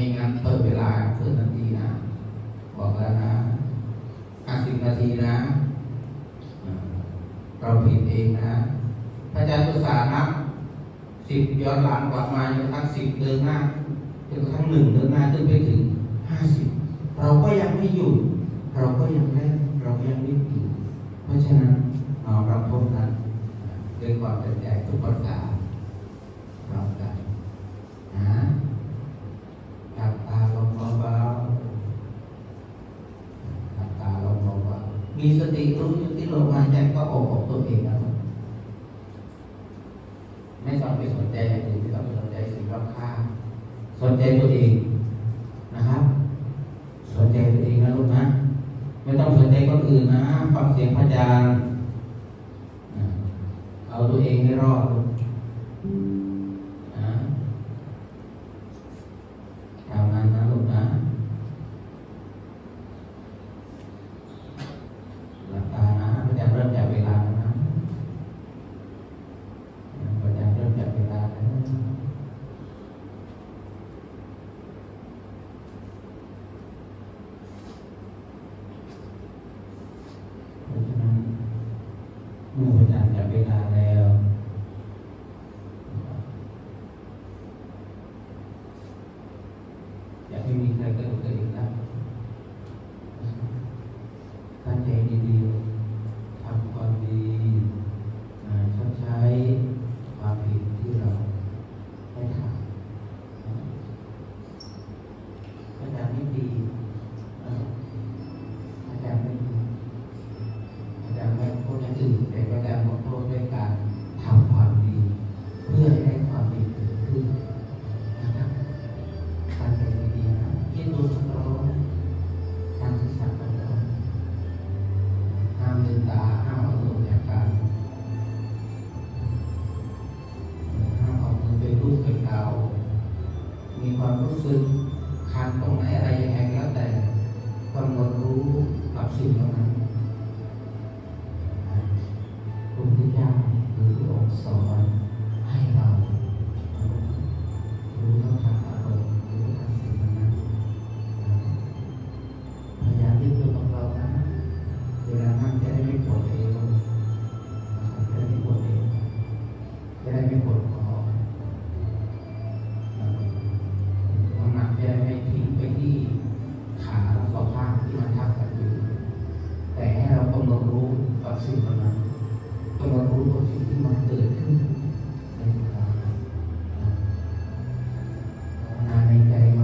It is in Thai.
ไม่งั้นเพิ่มเวลาเพิ่มนาทีนะ บอกแล้วนะห้าสิบนาทีนะ เราผิดเองนะ พระอาจารย์ตุสานับสิบย้อนหลังกลับมาจนทั่งสิบเดินหน้าจนทั่งหนึ่งเดินหน้าขึ้นไปถึงห้าสิบเราก็ยังไม่หยุดเราก็ยังเล่นเราก็ยังวิ่งอยู่เพราะฉะนั้นเรารับกันด้วยความเป็นใจทุกประการอมกันนะหลับตาลงเบาๆหลับตาลงเบาๆ มีสติรู้อยู่ที่ลมหายใจก็ออกออกตัวเองนะไม่ต้องไปสนใจอย่างอื่นไม่ต้องไปสนใจสิ่งรอบข้างสนใจตัวเองนะครับ สนใจตัวเองนะลูกนะ ไม่ต้องสนใจคนอื่นนะฟังเสียงพระอาจารย์เอาตัวเองให้รอดลูกนะตามนั้นนะลูกนะหลับตานะพระอาจารย์เริ่มจากเวลาแล้วนะพระอาจารย์เริ่มจากเวลาแล้ว เพราะฉะนั้นเมื่อพระอาจารย์จับเวลาแล้ว อยากให้มีใครกระโดดกระดิ่งได้ ความรู้สึกคันตรงไหนอะไรยังไงแล้วแต่กำหนดรู้กับสิ่งเหล่านั้น